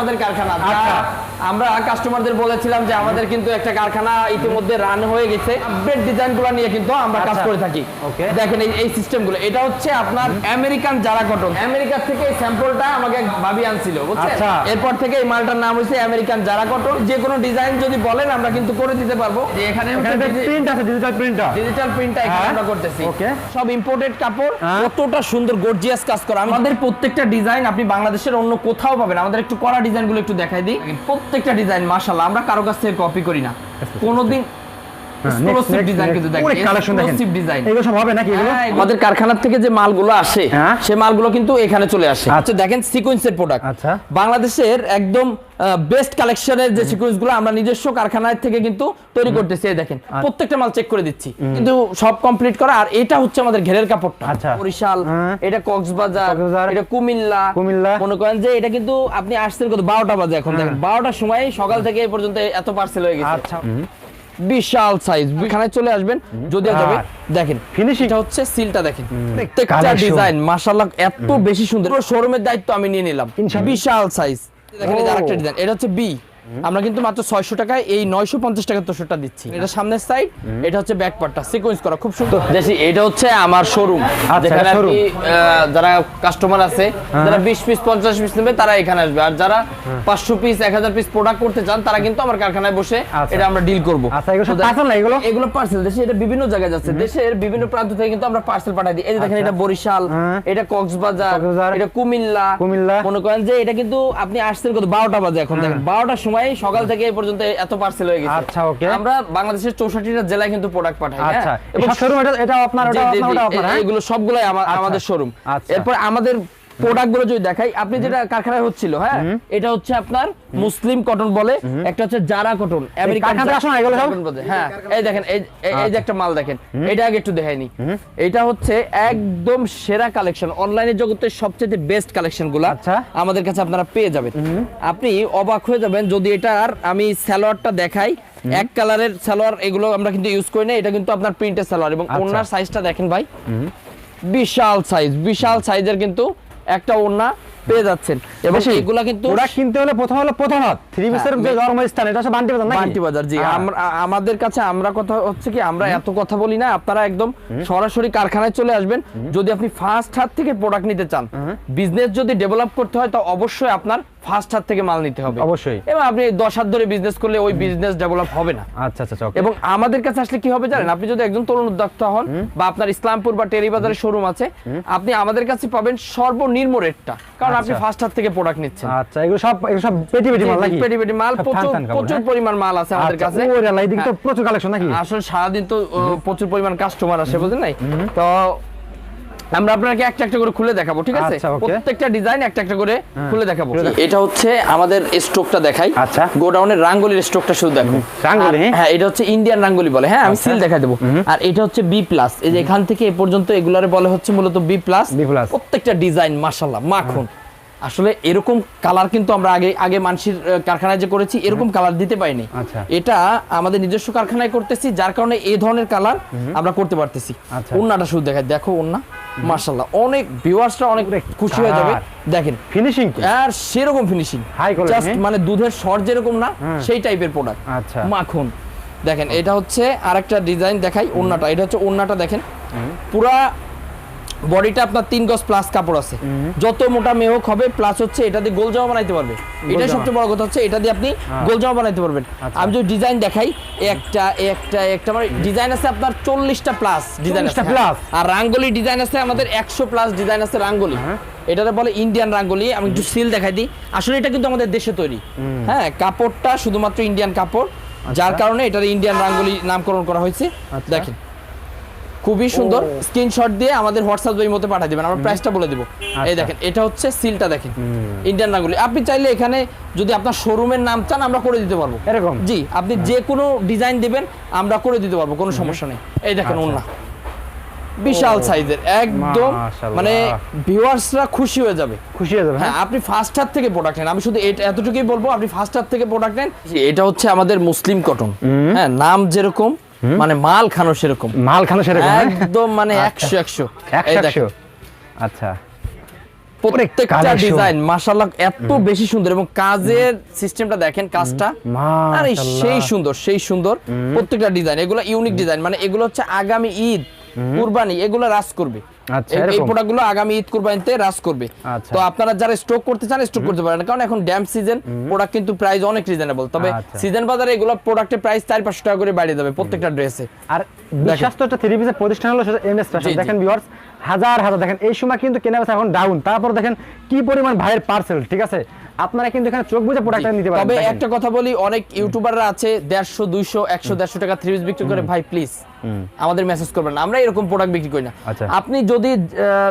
আমাদের কারখানা আচ্ছা। আমরা কাস্টমারদের বলেছিলাম যে আমাদের কিন্তু একটা কারখানা ইতিমধ্যে রান হয়ে গেছে। আপডেট ডিজাইনগুলো নিয়ে কিন্তু আমরা কাজ আচ্ছা। করে থাকি। দেখেন এই এই সিস্টেমগুলো এটা হচ্ছে আপনার আমেরিকান জারা কটন আমেরিকা থেকে এই স্যাম্পলটা আমাকে এক ভাবি আনছিল বুঝছেন? আচ্ছা। এরপর থেকে এই মালটার নাম হচ্ছে আমেরিকান জারা কটন যে কোনো ডিজাইন যদি বলেন আমরা কিন্তু করে দিতে পারব। যে এখানে প্রিন্ট আছে ডিজিটাল প্রিন্টটা ডিজিটাল প্রিন্টটা এখানে হ্যাঁ। আমরা করতেছি. সব ইম্পোর্টেড কাপড় হ্যাঁ। কতটা সুন্দর গর্জিয়াস কাজ করা। আমাদের প্রত্যেকটা ডিজাইন আপনি বাংলাদেশের অন্য কোথাও পাবেন। আমাদের একটু করা ডিজাইনগুলো একটু দেখাই দিই। প্রত্যেকটা ডিজাইন মাশাল্লাহ আমরা কারও কাছ থেকে কপি করি না। কোনোদিন আমাদের কারখানা থেকে যে মালগুলো আসে হ্যাঁ। সে মালগুলো কিন্তু এখানে চলে আসে। আচ্ছা। আচ্ছা দেখেন সিকোয়েন্সের প্রোডাক্ট আচ্ছা। বাংলাদেশের একদম বেস্ট কালেকশনের যে সিকোয়েন্সগুলো আমরা নিজস্ব কারখানায় থেকে কিন্তু তৈরি করতেছি দেখেন। প্রত্যেকটা মাল চেক করে দিচ্ছি। কিন্তু সব কমপ্লিট করা আর এটা হচ্ছে আমাদের ঘেরের কাপড়টা। আচ্ছা। বরিশাল হ্যাঁ। এটা কক্সবাজার কক্সবাজার, এটা কুমিল্লা। কুমিল্লা। মনে করেন যে এটা কিন্তু আপনি আসছেন কত বারোটা বাজে এখন দেখেন। বারোটার সময় সকাল থেকে এই পর্যন্ত এত পার্সেল হয়ে গেছে। আচ্ছা। বিশাল সাইজ এখানে চলে আসবেন যদি যাবে দেখেন ফিনিশিং এটা হচ্ছে সিলটা দেখেন। প্রত্যেকটা Collection। ডিজাইন মাশাআল্লাহ এত বেশি সুন্দর। পুরো শোরুমের দায়িত্ব আমি নিয়ে নিলাম। বিশাল সাইজ দেখেন এটা আরেকটা ডিজাইন এটা হচ্ছে বি আমরা কিন্তু মাত্র 600 টাকায় এই 950 টাকার তোষকটা দিচ্ছি। এটা সামনের সাইড এটা হচ্ছে ব্যাক পার্টটা সিকোয়েন্স করা খুব সুন্দর। দেখি এটা হচ্ছে আমার শোরুম যেখানে আহ, যারা কাস্টমার আছে হ্যাঁ। যারা 20 পিস 50 পিস নেবে তারা এখানে আসবে। আর যারা 500 পিস 1000 পিস প্রোডাক্ট করতে চান তারা কিন্তু আমার কারখানায় বসে আচ্ছা। এটা আমরা ডিল করব। আচ্ছা, এগুলো এগুলো? পার্সেল দেশে এটা বিভিন্ন জায়গায় যাচ্ছে। দেশের বিভিন্ন প্রান্ত থেকে কিন্তু আমরা পার্সেল পাঠাই দিই। এই দেখেন আচ্ছা। এটা বরিশাল হ্যাঁ। এটা কক্সবাজার কক্সবাজার, এটা কুমিল্লা। কুমিল্লা। মনে করেন যে এটা কিন্তু আপনি আসছেন কত বারোটা বাজে এখন দেখেন। বারোটার সময় সকাল থেকে এই পর্যন্ত এত পার্সেল হয়ে গেছে আচ্ছা, ওকে আমরা বাংলাদেশের চৌষট্টিটা জেলায় কিন্তু প্রোডাক্ট পাঠাই হ্যাঁ? আচ্ছা এবং শোরুম এটা এটা আপনার জি, আপনার ওটা আপনার হ্যাঁ? এগুলো সবগুলাই আচ্ছা, আমাদের শোরুম। এরপর আমাদের প্রোডাক্টগুলো যদি দেখাই আপনি যেটা কারখানায় হচ্ছিল হ্যাঁ? এটা হচ্ছে আপনার মুসলিম কটন বলে একটা হচ্ছে জারা কটন আমেরিকান? হ্যাঁ। এই দেখেন এই যে একটা মাল দেখেন এটা আগে একটু দেখাইনি। এটা হচ্ছে একদম সেরা কালেকশন অনলাইনে জগতের সবচেয়ে বেস্ট আচ্ছা। আমাদের কাছে আপনারা পেয়ে যাবেন। আপনি অবাক হয়ে যাবেন যদি এটার আমি সালোয়ারটা দেখাই এক কালারের সালোয়ার এগুলো আমরা কিন্তু ইউজ করি না এটা কিন্তু আপনার প্রিন্টের সালোয়ার এবং আচ্ছা। ওনার সাইজটা দেখেন ভাই। বিশাল সাইজ বিশাল সাইজের কিন্তু একটা ওড়না পেয়ে যাচ্ছেন। এবং এগুলা কিন্তু ওরা কিনতে হলে প্রথম হলো প্রথম হাত থ্রি পিসের যে হ্যাঁ, জন্মস্থান এটা সব বান্টি বাজার নাকি? বান্টি বাজার জি। হ্যাঁ। আমাদের কাছে আমরা কথা হচ্ছে কি আমরা এত কথা বলি না আপনারা একদম সরাসরি কারখানায় চলে আসবেন। যদি আপনি ফার্স্ট হাত থেকে প্রোডাক্ট নিতে চান বিজনেস যদি ডেভেলপ করতে হয় তো অবশ্যই আপনার ফার্স্ট হাত থেকে মাল নিতে হবে। অবশ্যই। এবং আপনি দশ হাত ধরে বিজনেস করলে ওই বিজনেস ডেভেলপ হবে না। আচ্ছা আচ্ছা এবং আমাদের কাছে আসলে কি হবে জানেন আপনি যদি একজন তরুণ উদ্যোক্তা হন বা আপনার ইসলামপুর বা টেরিবাজারের শোরুম আছে আপনি আমাদের কাছে পাবেন সর্বনিম্ন রেটটা কারণ আপনি আচ্ছা। ফার্স্ট হাত থেকে প্রোডাক্ট নিচ্ছেন। আচ্ছা এগুলো সব এগুলো সব পেটি পেটি মাল নাকি? পেটি পেটি মাল প্রচুর কাপড়, প্রচুর হ্যাঁ? পরিমাণ মাল আছে আমাদের আচ্ছা, কাছে। ওরে আল্লাহ, এদিকে তো হ্যাঁ। প্রচুর কালেকশন নাকি? আসলে সারাদিন তো প্রচুর পরিমাণ কাস্টমার আসে বুঝলেন নাই? তো আমরা আপনাকে একটা একটা করে খুলে দেখাবো ঠিক আছে? আচ্ছা, প্রত্যেকটা ডিজাইন একটা একটা করে খুলে দেখাবো। এটা হচ্ছে আমাদের স্টকটা দেখাই। আচ্ছা। গোডাউনের রাঙ্গুলির স্টকটা শুধু দেখো। রাঙ্গুলি, হ্যাঁ? হ্যাঁ এটা হচ্ছে ইন্ডিয়ান রাঙ্গুলি বলে। হ্যাঁ আমি আচ্ছা। সিল দেখাই দেবো। আর এটা হচ্ছে বি প্লাস এই যে এখান থেকে এ পর্যন্ত এগুলারে বলে হচ্ছে মূলত বি প্লাস B plus। প্রত্যেকটা ডিজাইন মাশাআল্লাহ মাখন। আসলে এরকম কালার কিন্তু আমরা আগে আগে মানসির কারখানায় যে করেছি এরকম কালার দিতে পাইনি আচ্ছা। এটা আমাদের নিজস্ব কারখানায় করতেছি যার কারণে এই ধরনের কালার আমরা করতে পারতেছি। আচ্ছা। ওন্নাটা শুধু দেখায় দেখো ওন্না মাশাআল্লাহ। অনেক ভিউয়ার্সরা অনেক খুশি হয়ে যাবে। দেখেন ফিনিশিং আর সেরকম ফিনিশিং জাস্ট? মানে দুধের শর যেরকম না সেই টাইপের প্রোডাক্ট আচ্ছা। মাখন। দেখেন এটা হচ্ছে আরেকটা ডিজাইন দেখাই ওন্নাটা এটা হচ্ছে ওন্নাটা দেখেন। পুরা বডিটা আপনার তিন গজ প্লাস কাপড় আছে। যত মোটা মেহক হবে প্লাস হচ্ছে এটা দিয়ে গোল জামা বানাইতে পারবে। জামা। সবচেয়ে বড় কথা হচ্ছে এটা দিয়ে আপনি গোল জামা বানাইতে পারবেন। আচ্ছা। আমি যদি ডিজাইন দেখাই একটা একটা একটা মানে ডিজাইন আছে আপনার চল্লিশটা প্লাস ডিজাইন আছে। 40টা plus? আর রাঙ্গলি ডিজাইন আছে আমাদের একশো প্লাস ডিজাইন আছে রাঙ্গলি। এটাতে বলে ইন্ডিয়ান রাঙ্গলি আমি একটু সিল দেখাই দিই। আসলে এটা কিন্তু আমাদের দেশে তৈরি। হ্যাঁ কাপড়টা শুধুমাত্র ইন্ডিয়ান কাপড়। যার কারণে এটার ইন্ডিয়ান রাঙ্গলি নামকরণ করা হয়েছে। আচ্ছা। দেখেন। খুবই সুন্দর। স্ক্রিনশট দিয়ে আমাদের হোয়াটসঅ্যাপ এই মতো পাঠিয়ে দেবেন। আমরা প্রাইসটা বলে দেবো। এই আচ্ছা। দেখেন এটা হচ্ছে সিলটা দেখেন। ইন্ডিয়ান রাঙ্গুলি আপনি চাইলে এখানে যদি আপনার শোরুমের নাম চান আমরা করে দিতে পারব। এরকম? জি আপনি যে কোনো ডিজাইন দিবেন আমরা করে দিতে পারব কোনো সমস্যা নেই। এই দেখেন আচ্ছা। ওন্না বিশাল সাইজের একদম। মানে ভিউয়ার্সরা খুশি হয়ে যাবে। খুশি হয়ে যাবে হ্যাঁ? হ্যাঁ আপনি ফার্স্ট হাত থেকে প্রোডাক্ট নেন। আমি শুধু এটা এতটুকুই বলব আপনি ফার্স্ট হাত থেকে প্রোডাক্ট নেন। এটা হচ্ছে আমাদের মুসলিম কটন হ্যাঁ নাম যেরকম মানে মাল খানো সেরকম। মাল খানো সেরকম হ্যাঁ? একদম মানে একশো একশো। একশো আচ্ছা। প্রত্যেকটা ডিজাইন মাশাআল্লাহ এত বেশি সুন্দর এবং কাজের সিস্টেমটা দেখেন কাজটা। আরে সেই সুন্দর সেই সুন্দর প্রত্যেকটা ডিজাইন। এগুলো ইউনিক ডিজাইন। মানে এগুলো হচ্ছে আগামী ঈদ। কুরবানি এগুলো রাজ করবে। আচ্ছা, এই- প্রোডাক্টগুলো আগামী ঈদ কুরবানিতে রাজ করবে। আচ্ছা। তো আপনারা যারা স্টক করতে চান স্টক করতে পারেন কারণ এখন ড্যাম সিজন প্রোডাক্ট কিন্তু প্রাইস অনেক রিজনেবল তবে আচ্ছা। সিজন বাজারে এগুলো প্রোডাক্টের প্রাইস চার পাঁচশো টাকা করে বাড়িয়ে যাবে প্রত্যেকটা ড্রেসে আর একটা থ্রি পিসের প্রতিষ্ঠান হলো সেটা এমএস ফ্যাশন দেখেন ভিউয়ার্স হাজার হাজার দেখেন এই সময় কিন্তু কেনা বেচা এখন ডাউন তারপর দেখেন কি পরিমাণ ভাইয়ের পার্সেল ঠিক আছে? আপনারা কিন্তু এখানে চোখ বুঝে প্রোডাক্টটা নিতে পারেন তবে একটা কথা বলি অনেক ইউটিউবাররা আছে 150 200 100 150 টাকা থ্রি পিস বিক্রি করে ভাই প্লিজ আমাদের মেসেজ করবেন আমরা এরকম প্রোডাক্ট বিক্রি করি না। আচ্ছা। আপনি যদি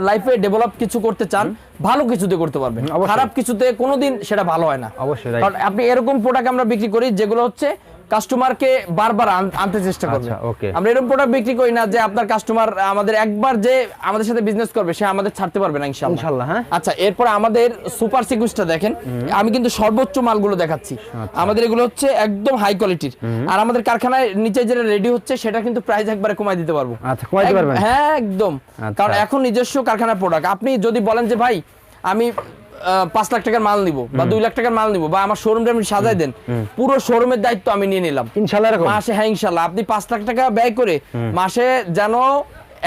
লাইফে ডেভেলপ কিছু করতে চান ভালো কিছুতে করতে পারবেন। খারাপ কিছুতে কোনোদিন সেটা ভালো হয় না। অবশ্যই, কারণ আপনি এরকম প্রোডাক্ট আমরা বিক্রি করি যেগুলো হচ্ছে কাস্টমারকে বারবার আনতে চেষ্টা করবে। আচ্ছা, আমরা এরকম প্রোডাক্ট বিক্রি করি না যে আপনার কাস্টমার আমাদের একবার যে আমাদের সাথে বিজনেস করবে সে আমাদের ছাড়তে পারবে না ইনশাআল্লাহ। হ্যাঁ। আচ্ছা এরপর আমাদের সুপার সিকুয়েন্সটা দেখেন। আমি কিন্তু সর্বোচ্চ মালগুলো দেখাচ্ছি। আচ্ছা। আমাদের এগুলো হচ্ছে একদম হাই কোয়ালিটির আর আমাদের কারখানায় নিচে যেটা রেডি হচ্ছে সেটা কিন্তু প্রাইস একবারে কমাই দিতে পারব। আচ্ছা, কমাই দিতে পারবেন? হ্যাঁ একদম। আচ্ছা। কারণ এখন নিজস্ব কারখানার প্রোডাক্ট আপনি যদি বলেন যে ভাই আমি পাঁচ লাখ টাকার মাল নিব বা দুই লাখ টাকার মাল নিব বা আমার শোরুমটা আপনি সাজাই দেন পুরো শোরুমের দায়িত্ব আমি নিয়ে নিলাম। ইনশাআল্লাহ এরকম। মাসে হ্যাঁ ইনশাল্লাহ। আপনি পাঁচ লাখ টাকা ব্যয় করে মাসে যেন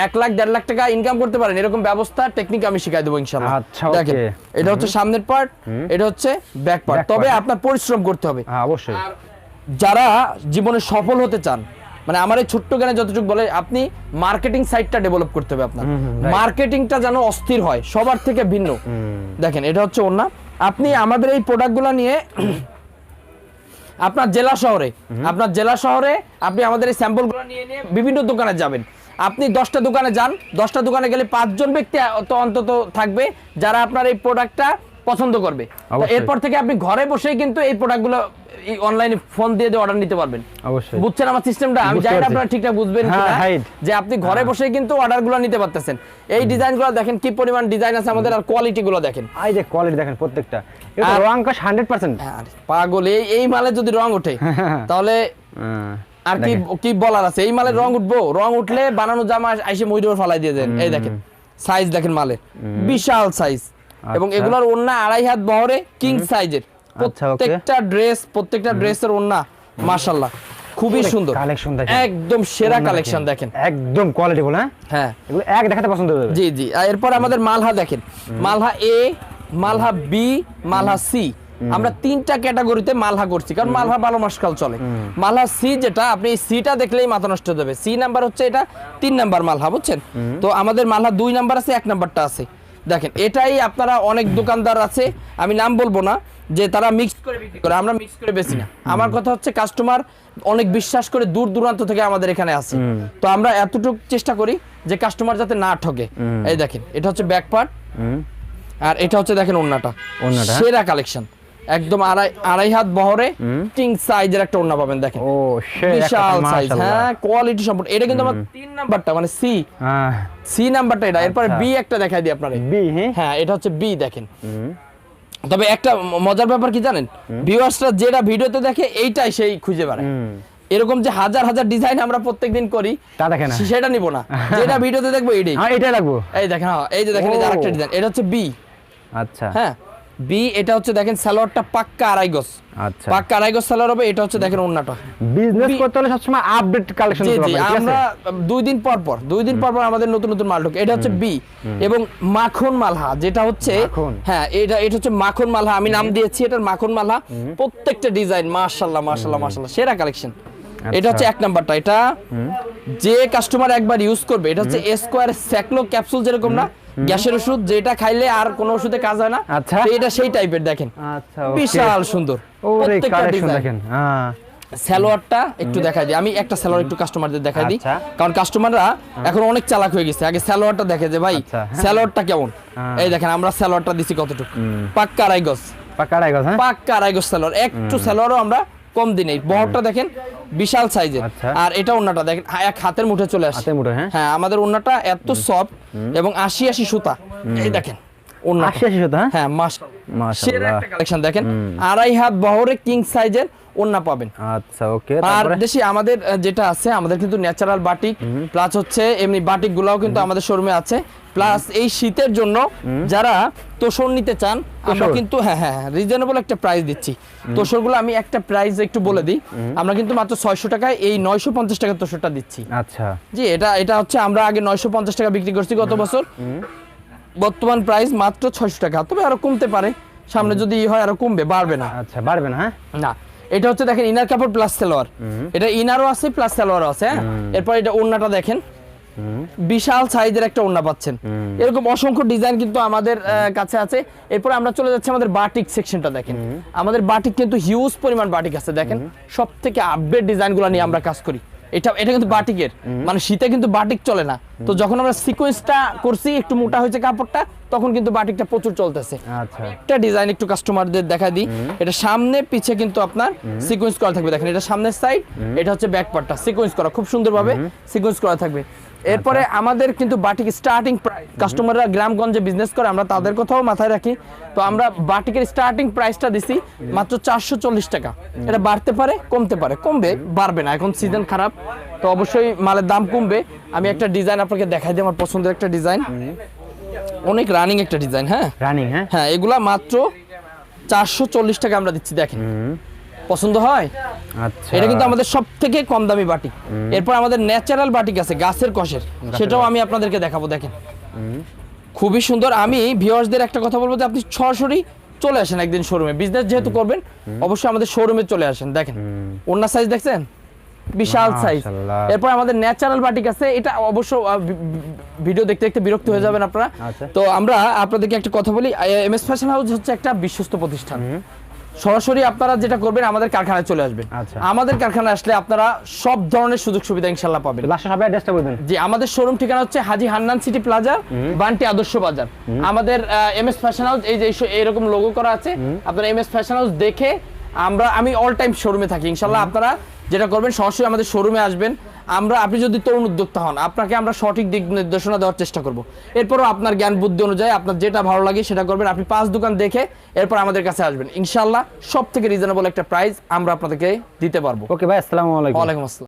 এক লাখ দেড় লাখ টাকা ইনকাম করতে পারেন এরকম ব্যবস্থা টেকনিক আমি শিখাই দেবো ইনশাল্লাহ। আচ্ছা, দেখেন এটা হচ্ছে সামনের পার্ট এটা হচ্ছে ব্যাক পার্ট তবে আপনার পরিশ্রম করতে হবে। হ্যাঁ অবশ্যই। যারা জীবনে সফল হতে চান মানে আমার এই ছোট্ট জ্ঞানে যতটুকু বলে আপনি মার্কেটিং সাইটটা ডেভেলপ করতে হবে আপনার। মার্কেটিংটা যেন অস্থির হয় সবার থেকে ভিন্ন। দেখেন এটা হচ্ছে ওনা আপনি আমাদের এই প্রোডাক্টগুলো নিয়ে আপনার জেলা শহরে আপনার জেলা শহরে আপনি আমাদের এই স্যাম্পলগুলো নিয়ে নিয়ে বিভিন্ন দোকানে যাবেন। আপনি দশটা দোকানে যান দশটা দোকানে গেলে পাঁচজন ব্যক্তি অন্তত থাকবে যারা আপনার এই প্রোডাক্টটা পছন্দ করবে। এরপর থেকে আপনি ঘরে বসেই কিন্তু এই প্রোডাক্টগুলো অনলাইনে ফোন দিয়ে দিয়ে অর্ডার নিতে পারবেন। অবশ্যই। বুঝছেন আমার সিস্টেমটা আমি জানি না আপনারা ঠিকঠাক বুঝবেন হ্যাঁ। যে আপনি ঘরে বসে কিন্তু অর্ডারগুলো নিতে পারতেছেন। এই ডিজাইনগুলো দেখেন কি পরিমাণ ডিজাইন আছে আমাদের আর কোয়ালিটি গুলো দেখেন। এই যে কোয়ালিটি দেখেন প্রত্যেকটা। এটা রং কাশ 100% পাগল এই এই মালে যদি রং ওঠে তাহলে আর কি কি বলার আছে? এই মালের রং উঠবো রং উঠলে বানানো জামা আইসে মইডোর ফালাই দিয়ে দেন। এই দেখেন সাইজ দেখেন মালের বিশাল সাইজ এবং আচ্ছা। এগুলোর ওন্না আড়াই হাত বহরে কিং সাইজের। আচ্ছা. প্রত্যেকটা ড্রেস প্রত্যেকটা ড্রেসের ওন্না মাশাল্লাহ খুবই সুন্দর। collection দেখেন। একদম সেরা কালেকশন দেখেন। একদম কোয়ালিটি বলে হ্যাঁ? হ্যাঁ। এগুলো এক দেখাতে পছন্দ হবে জি জি। এরপর আমাদের মালহা দেখেন। মালহা এ মালহা বি মালহা সি আমরা তিনটা ক্যাটাগরিতে মালহা করছি কারণ মালহা ভালো মাস কাল চলে মালহা সি যেটা আপনি সিটা দেখলেই মাথা নষ্ট হয়ে যাবে। সি নাম্বার হচ্ছে এটা তিন নাম্বার মালহা বুঝছেন? তো আমাদের মালহা দুই নাম্বার আছে এক নাম্বারটা আছে। দেখেন এটাই আপনারা অনেক দোকানদার আছে আমি নাম বলব না যে তারা মিক্স করে বিক্রি করে আমরা মিক্স করে বেশি না। আমার কথা হচ্ছে কাস্টমার অনেক বিশ্বাস করে দূর দূরান্ত থেকে আমাদের এখানে আসে তো আমরা এতটুকু চেষ্টা করি যে কাস্টমার যাতে না ঠকে এই দেখেন এটা হচ্ছে ব্যাক পার্ট আর এটা হচ্ছে দেখেন ওন্নাটা ওন্নাটা সেরা কালেকশন একদম আড়াই আড়াই হাত বহরে কিং সাইজের একটা ওন্না পাবেন দেখেন। ও সে বিশাল সাইজ হ্যাঁ কোয়ালিটি সম্পূর্ণ। এটা কিন্তু আমার তিন নাম্বারটা মানে সি হ্যাঁ। সি নাম্বারটা এটা। এরপরে আচ্ছা। বি একটা দেখাই দিই আপনারে বি হ্যাঁ এটা হচ্ছে বি দেখেন। তবে একটা মজার ব্যাপার কি জানেন? ভিউয়ার্সরা যেটা ভিডিওতে দেখে এইটাই সেই খুঁজে বেড়ায়। এরকম যে হাজার হাজার ডিজাইন আমরা প্রত্যেকদিন করি তা দেখে না। সেটা নিব না। যেটা ভিডিওতে দেখব এইটাই। হ্যাঁ এটাই লাগবো এই দেখেন হ্যাঁ, এই যে দেখেন এই। আরেকটা ডিজাইন এটা হচ্ছে বি আচ্ছা। হ্যাঁ। বি এটা হচ্ছে দেখেন সালোয়ারটা পাক্কা আড়াই গজ। আচ্ছা। পাক্কা আড়াই গজ সালোয়ার হবে এটা হচ্ছে দেখেন ওন্নাটা। বিজনেস করতে হলে সবসময় আপডেট কালেকশন করতে হবে আমরা দুই দিন পর পর দুই দিন পর পর আমাদের নতুন নতুন মাল ঢোকে। এটা হচ্ছে বি এবং মাখন মালহা যেটা হচ্ছে হ্যাঁ এটা এটা হচ্ছে মাখন মালহা। আমি নাম দিয়েছি এটার মাখন মালহা। প্রত্যেকটা ডিজাইন মাশাআল্লাহ মাশাআল্লাহ মাশাআল্লাহ সেরা কালেকশন এটা হচ্ছে এক নাম্বারটা। এটা যে কাস্টমার একবার ইউজ করবে এটা হচ্ছে স্কোয়ার স্যাকলো ক্যাপসুল যেরকম না গ্যাসের ওষুধ যেটা খাইলে আর কোনো ওষুধে কাজ হয় না। আচ্ছা। এটা সেই টাইপের দেখেন। আচ্ছা বিশাল সুন্দর। প্রত্যেকটা ডিজাইন দেখেন হ্যাঁ। সালোয়ারটা একটু দেখাই দিই। আমি একটা সালোয়ার একটু কাস্টমারদের দেখাই দিই। আচ্ছা। কারণ কাস্টমাররা এখন অনেক চালাক হয়ে গেছে। আগে সালোয়ারটা দেখে যে ভাই আচ্ছা, হ্যাঁ। সালোয়ারটা কেমন? হ্যাঁ। এই দেখেন আমরা সালোয়ারটা দিছি কতটুকু? পাক্কা আড়াই গজ পাকা আড়াই গজ হ্যাঁ? পাক্কা আড়াই গজ সালোয়ার। একটু সালোয়ারও আমরা কম দিনেই। বহরটা দেখেন বিশাল সাইজের। আচ্ছা। আর এটা ওন্নাটা দেখেন এক হাতের মুঠে চলে আসে হ্যাঁ। হ্যাঁ আমাদের ওন্নাটা এত সফট এবং আশি আশি সুতা। এই দেখেন। শত হ্যাঁ? হ্যাঁ মাস সেরা একটা কালেকশন দেখেন আড়াই হাত বহরে কিং সাইজের ওন্না পাবেন। আচ্ছা ওকে আর দেশি আমাদের যেটা আছে আমাদের কিন্তু ন্যাচারাল বাটিক প্লাস হচ্ছে এমনি বাটিক গুলাও কিন্তু আমাদের শোরুমে আছে। প্লাস এই শীতের জন্য যারা তোষর নিতে চান আমরা? কিন্তু হ্যাঁ হ্যাঁ রিজনেবল একটা প্রাইস দিচ্ছি। তোষরগুলো আমি একটা প্রাইস একটু বলে দিই। আমরা কিন্তু মাত্র ছয়শো টাকায় এই নয়শো পঞ্চাশ টাকার তোষরটা দিচ্ছি। আচ্ছা। জি এটা এটা হচ্ছে আমরা আগে নয়শো পঞ্চাশ টাকা বিক্রি করছি গত বছর। বর্তমান প্রাইস মাত্র ছয়শো টাকা। তবে আরও কমতে পারে। সামনে যদি ই হয় আরও কমবে বাড়বে না। আচ্ছা পারবে না হ্যাঁ? না। এটা হচ্ছে দেখেন ইনার কাপড় প্লাস সালোয়ার। এটা ইনারও আছে প্লাস সালোয়ারও আছে হ্যাঁ? এরপর এটা ওড়নাটা দেখেন। বিশাল সাইজের একটা ওড়না পাচ্ছেন। এরকম অসংখ্য ডিজাইন কিন্তু আমাদের কাছে আছে। এরপর আমরা চলে যাচ্ছি আমাদের বাটিক সেকশনটা দেখেন। আমাদের বাটিক কিন্তু হিউজ পরিমাণ বাটিক আছে দেখেন। সব থেকে আপডেট ডিজাইনগুলো নিয়ে আমরা কাজ করি। এটা এটা কিন্তু বাটিকের। মানে শীতে কিন্তু বাটিক চলে না। তো যখন আমরা সিকোয়েন্সটা করছি একটু মোটা হয়েছে কাপড়টা তখন কিন্তু বাটিকটা প্রচুর চলতেছে। আচ্ছা। একটা ডিজাইন একটু কাস্টমারদের দেখা দিই। এটা সামনে পিছে কিন্তু আপনার সিকোয়েন্স করা থাকবে। দেখেন এটা সামনের সাইড এটা হচ্ছে ব্যাক পার্টটা সিকোয়েন্স করা খুব সুন্দরভাবে সিকোয়েন্স করা থাকবে। এরপরে আমাদের কিন্তু বাটিক স্টার্টিং প্রাইস কাস্টমাররা গ্রামগঞ্জে বিজনেস করে আমরা তাদের কথাও মাথায় রাখি। তো আমরা বাটিকের স্টার্টিং প্রাইসটা দিছি মাত্র চারশো চল্লিশ টাকা। এটা বাড়তে পারে কমতে পারে। কমবে বাড়বে না। এখন সিজন খারাপ তো অবশ্যই মালের দাম কমবে। আমি একটা ডিজাইন আপনাকে দেখাই দিই আমার পছন্দের একটা ডিজাইন অনেক রানিং একটা ডিজাইন হ্যাঁ? রানিং হ্যাঁ? হ্যাঁ এগুলা মাত্র চারশো চল্লিশ টাকা আমরা দিচ্ছি দেখেন। পছন্দ হয়? আচ্ছা। এটা কিন্তু আমাদের সব থেকে কম দামি বাটি। এরপর আমাদের ন্যাচারাল বাটিক আছে গাছের কষের। সেটাও আমি আপনাদেরকে দেখাবো দেখেন। খুবই সুন্দর। আমি ভিউয়ার্সদের একটা কথা বলব যে আপনি সরাসরি চলে আসেন একদিন শোরুমে বিজনেস যেহেতু করবেন অবশ্যই আমাদের শোরুমে চলে আসেন দেখেন। ওনার সাইজ দেখছেন? বিশাল সাইজ এরপর আমাদের ন্যাচারাল বাটিক আছে এটা অবশ্য ভিডিও দেখতে দেখতে বিরক্ত হয়ে যাবেন আপনারা। আচ্ছা। তো আমরা আপনাদেরকে একটা কথা বলি এম এস ফ্যাশন হাউস হচ্ছে একটা বিশ্বস্ত প্রতিষ্ঠান। সরাসরি আপনারা যেটা করবেন আমাদের কারখানায় চলে আসবেন। আচ্ছা। আমাদের কারখানায় আসলে আপনারা সব ধরনের সুযোগ সুবিধা ইনশাল্লাহ পাবেন। লাস্ট অ্যাড্রেসটা বলবেন। জি আমাদের শোরুম ঠিকানা হচ্ছে হাজি হান্নান সিটি প্লাজা বান্টি আদর্শ বাজার। আমাদের এম এস ফ্যাশন হাউস এই যে এরকম লোগো করা আছে আপনারা এম এস ফ্যাশন হাউস দেখে আমরা আমি অল টাইম শোরুমে থাকি। ইনশাল্লাহ আপনারা যেটা করবেন সরাসরি আমাদের শোরুমে আসবেন। আমরা আপনি যদি তরুণ উদ্যোক্তা হন আপনাকে আমরা সঠিক দিক নির্দেশনা দেওয়ার চেষ্টা করব। এরপরও আপনার জ্ঞান বুদ্ধি অনুযায়ী আপনার যেটা ভালো লাগে সেটা করবেন। আপনি পাঁচ দোকান দেখে এরপর আমাদের কাছে আসবেন। ইনশাল্লাহ সব থেকে রিজনেবল একটা প্রাইস আমরা আপনাদেরকে দিতে পারব। ওকে ভাই আসসালামু আলাইকুম। ওয়ালাইকুম আসসালাম।